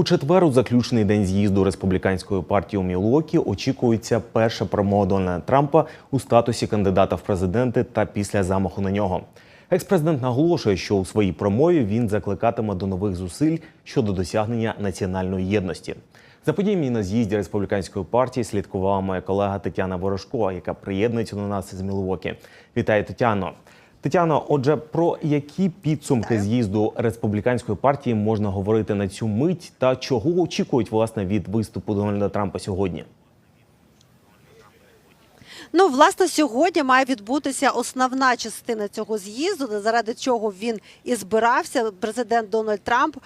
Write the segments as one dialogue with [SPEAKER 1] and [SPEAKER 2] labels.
[SPEAKER 1] У четвер, у заключний день з'їзду республіканської партії у Мілуокі, очікується перша промова Дональда Трампа у статусі кандидата в президенти та після замаху на нього. Екс-президент наголошує, що у своїй промові він закликатиме до нових зусиль щодо досягнення національної єдності. За подіями на з'їзді республіканської партії слідкувала моя колега Тетяна Ворожко, яка приєднується до нас з Мілуокі. Вітаю, Тетяно. Тетяно, отже, про які підсумки з'їзду республіканської партії можна говорити на цю мить, та чого очікують власне від виступу Дональда Трампа сьогодні?
[SPEAKER 2] Ну, власне, сьогодні має відбутися основна частина цього з'їзду, заради чого він і збирався. Президент Дональд Трамп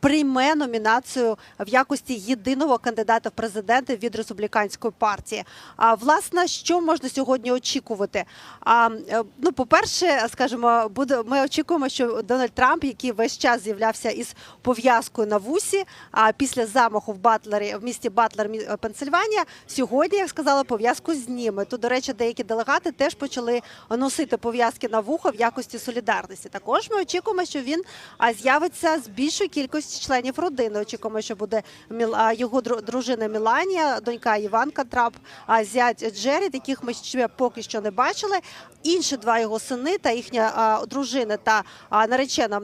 [SPEAKER 2] прийме номінацію в якості єдиного кандидата в президенти від республіканської партії. А власне, що можна сьогодні очікувати? А е, ну, по-перше, скажімо, буде ми очікуємо, що Дональд Трамп, який весь час з'являвся із пов'язкою на вусі, а після замаху в Батлері в місті Батлер, Пенсильванія, сьогодні, як сказала, пов'язку зніме. Тут, до речі, деякі делегати теж почали носити пов'язки на вухо в якості солідарності. Також ми очікуємо, що він з'явиться з більшою кількістю членів родини. Очікуємо, що буде його дружина Міланія, донька Іванка Трамп, а зять Джеред, яких ми ще поки що не бачили. Інші два його сини та їхня дружина та наречена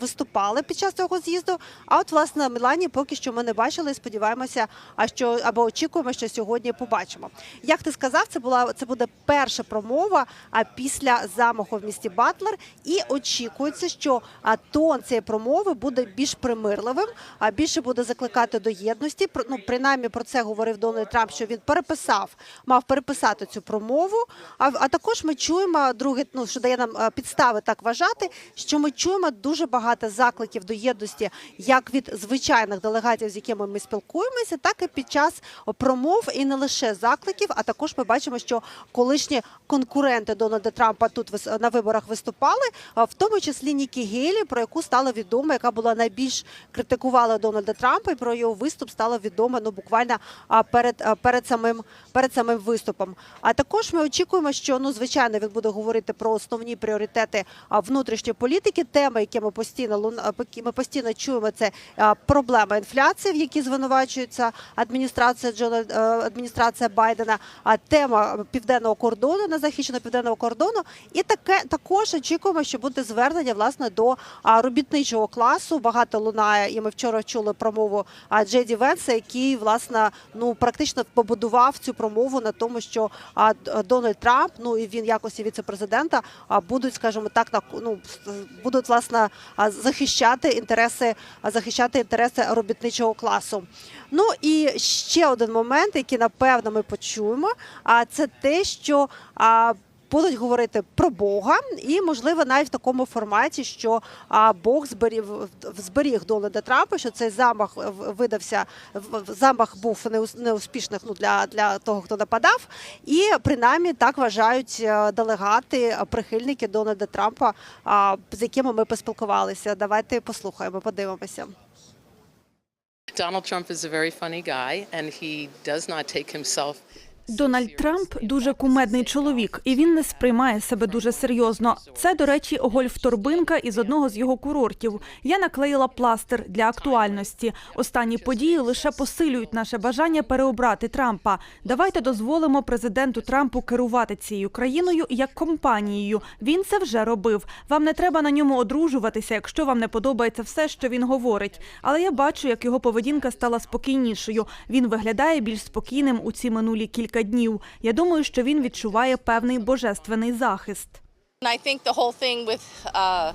[SPEAKER 2] виступали під час цього з'їзду. А от власне Мілані поки що ми не бачили. Сподіваємося, а що або очікуємо, що сьогодні побачимо. Як ти сказав, це була це буде перша промова а після замаху в місті Батлер, і очікується, що тон цієї промови буде більш примирливим, а більше буде закликати до єдності. Ну принаймні про це говорив Дональд Трамп, що він переписав, мав переписати цю промову. А, а також ми чуємо друге, ну що дає нам підстави так вважати, що ми чуємо дуже багато закликів до єдності, як від звичайних делегатів, з якими ми спілкуємося, так і під час промов, і не лише закликів. А також ми бачимо, що колишні конкуренти Дональда Трампа тут на виборах виступали, в тому числі Нікі Гейлі, про яку стало відомо, яка була найбільш критикувала Дональда Трампа, і про його виступ стало відомо ну буквально перед перед самим перед самим виступом. А також ми очікуємо, що ну звичайно він буде говорити про основні пріоритети внутрішньої політики. Теми, які ми постійно ми постійно чуємо, це проблема інфляції, в якій звинувачується адміністрація Джона е, адміністрація Байдена. А тема південного кордону незахищеного південного кордону. І таке також очікуємо, що буде звернення власне до робітничого класу. Багато лунає, і ми вчора чули промову Джеді Венса, який власне ну практично побудував цю промову на тому, що Дональд Трамп, ну і він в якості віце-президента, а будуть, скажімо так, так ну будуть власне захищати інтереси, захищати інтереси робітничого класу. Ну і ще один момент, який напевно ми почуємо, а це те, що будуть говорити про Бога, і можливо навіть в такому форматі, що Бог зберіг зберіг Дональда Трампа, що цей замах видався замах був неус- неуспішних ну для, для того, хто нападав, і принаймні так вважають е, делегати, е, прихильники Дональда Трампа, з якими ми поспілкувалися. Давайте послухаємо, подивимося.
[SPEAKER 3] Donald Trump is a very funny guy, and he does not take himself.
[SPEAKER 4] Дональд Трамп дуже кумедний чоловік, і він не сприймає себе дуже серйозно. Це, до речі, гольф-торбинка із одного з його курортів. Я наклеїла пластир для актуальності. Останні події лише посилюють наше бажання переобрати Трампа. Давайте дозволимо президенту Трампу керувати цією країною як компанією. Він це вже робив. Вам не треба на ньому одружуватися, якщо вам не подобається все, що він говорить. Але я бачу, як його поведінка стала спокійнішою. Він виглядає більш спокійним у ці минулі кілька днів. Я думаю, що він відчуває певний божественний захист.
[SPEAKER 5] Uh.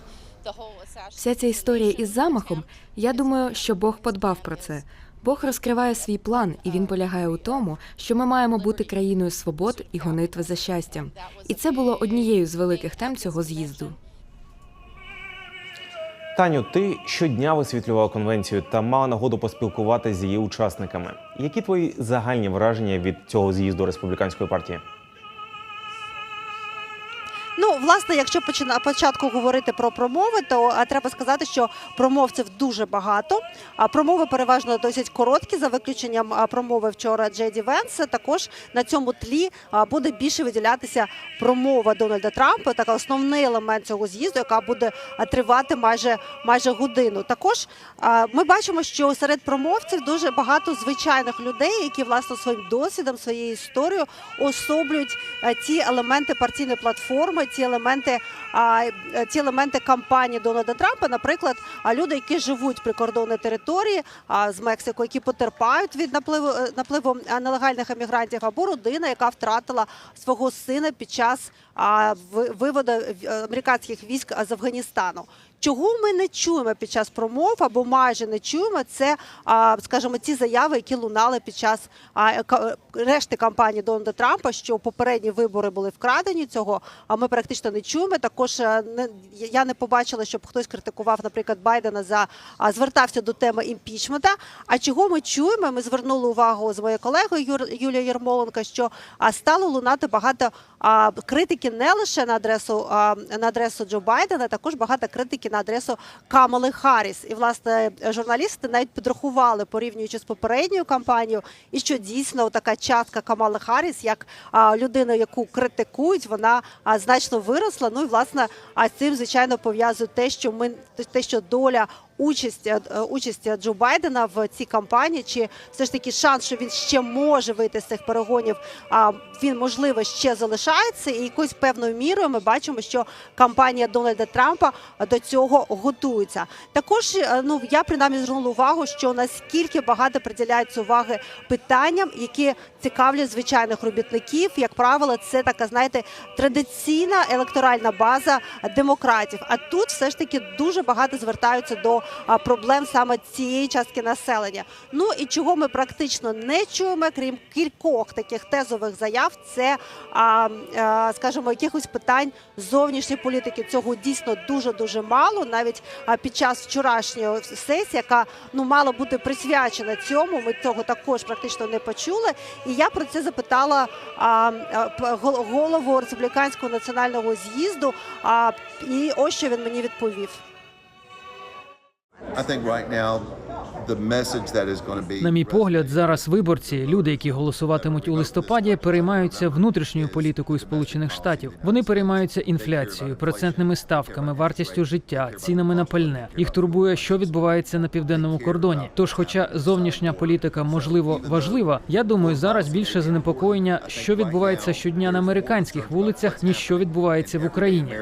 [SPEAKER 6] Вся ця історія із замахом, я думаю, що Бог подбав про це. Бог розкриває свій план, і він полягає у тому, що ми маємо бути країною свобод і гонитви за щастям. І це було однією з великих тем цього з'їзду.
[SPEAKER 1] Таню, ти щодня висвітлювала конвенцію та мала нагоду поспілкуватися з її учасниками. Які твої загальні враження від цього з'їзду республіканської партії?
[SPEAKER 2] Ну, власне, якщо почина початку говорити про промови, то а, треба сказати, що промовців дуже багато. А промови переважно досить короткі, за виключенням а, промови вчора Джеді Венса. Також на цьому тлі а, буде більше виділятися промова Дональда Трампа, така основний елемент цього з'їзду, яка буде тривати майже майже годину. Також ми бачимо, що серед промовців дуже багато звичайних людей, які власне своїм досвідом, своєю історією особлюють ті елементи партійної платформи, ті елементи, а, ці елементи кампанії Дональда Трампа, наприклад, а, люди, які живуть прикордонні території а, з Мексикою, які потерпають від напливу е, напливу нелегальних емігрантів, або родина, яка втратила свого сина під час виводу е, американських військ з Афганістану. Чого ми не чуємо під час промов або майже не чуємо, це, скажімо, ті заяви, які лунали під час решти кампанії Дональда Трампа, що попередні вибори були вкрадені. Цього а ми практично не чуємо. Також е, не я не побачила, щоб хтось критикував, наприклад, Байдена за звертався до теми імпічмента. А чого ми чуємо? Ми звернули увагу з моєю колегою Юр, Юлією Єрмоленко, що стало лунати багато критики не лише на адресу на адресу Джо Байдена, також багато критики на адресу Камали Харріс. І власне журналісти навіть підрахували, порівнюючи з попередньою кампанією, і що дійсно така частка Камали Харріс, як людина, яку критикують, вона значно виросла. Ну і власне, а цим звичайно пов'язує те, що ми те, що доля. Участь е, участь Джо Байдена в цій кампанії, чи все ж таки шанс, що він ще може вийти з цих перегонів, а він можливо ще залишається, і якоюсь певною мірою ми бачимо, що кампанія Дональда Трампа до цього готується. Також е, ну я принаймні звернула увагу, що наскільки багато приділяється уваги питанням, які цікавлять звичайних робітників. Як правило, це така, знаєте, традиційна електоральна база демократів. А тут все ж таки дуже багато звертаються до проблем саме цієї частки населення. Ну і чого ми практично не чуємо, крім кількох таких тезових заяв, це скажімо, якихось питань зовнішньої політики. Цього дійсно дуже дуже мало. Навіть під час вчорашньої сесії, яка ну мала бути присвячена цьому, ми цього також практично не почули. І я про це запитала голову республіканського національного з'їзду. А, і ось що він мені відповів.
[SPEAKER 7] На мій погляд, зараз виборці, люди, які голосуватимуть у листопаді, переймаються внутрішньою політикою Сполучених Штатів. Вони переймаються інфляцією, процентними ставками, вартістю життя, цінами на пальне. Їх турбує, що відбувається на південному кордоні. Тож, хоча зовнішня політика можливо важлива, я думаю, зараз більше занепокоєння, що відбувається щодня на американських вулицях, ніж що відбувається в Україні.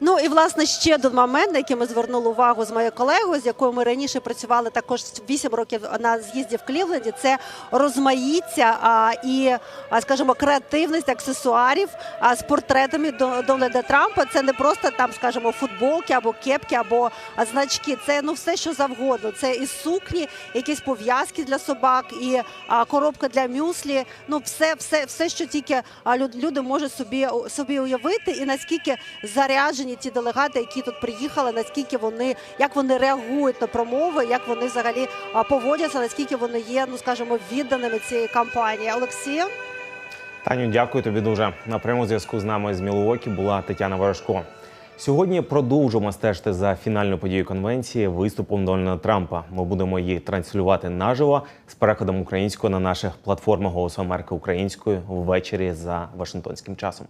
[SPEAKER 2] Ну і власне ще один момент, на який ми звернули увагу з моєю колегою, з якою ми раніше працювали також 8 років на з'їзді в Клівленді. Це розмаїття а, і, а, скажімо, креативність аксесуарів а, з портретами До- Дональда Трампа. Це не просто там, скажімо, футболки або кепки, або значки. Це ну все, що завгодно. Це і сукні, якісь пов'язки для собак, і а, коробка для мюслі. Ну, все, все, все, що тільки люди можуть собі собі уявити, і наскільки заряджені ті делегати, які тут приїхали, наскільки вони як вони реагують на промови, як вони взагалі поводяться, наскільки вони є, ну скажімо, відданими цієї кампанії. Олексія.
[SPEAKER 1] Таню, дякую тобі дуже. На прямому зв'язку з нами з Мілуокі була Тетяна Ворожко. Сьогодні продовжимо стежити за фінальною подією конвенції виступом Дональда Трампа. Ми будемо її транслювати наживо з перекладом українською на наших платформах «Голосу Америки українською ввечері за Вашингтонським часом.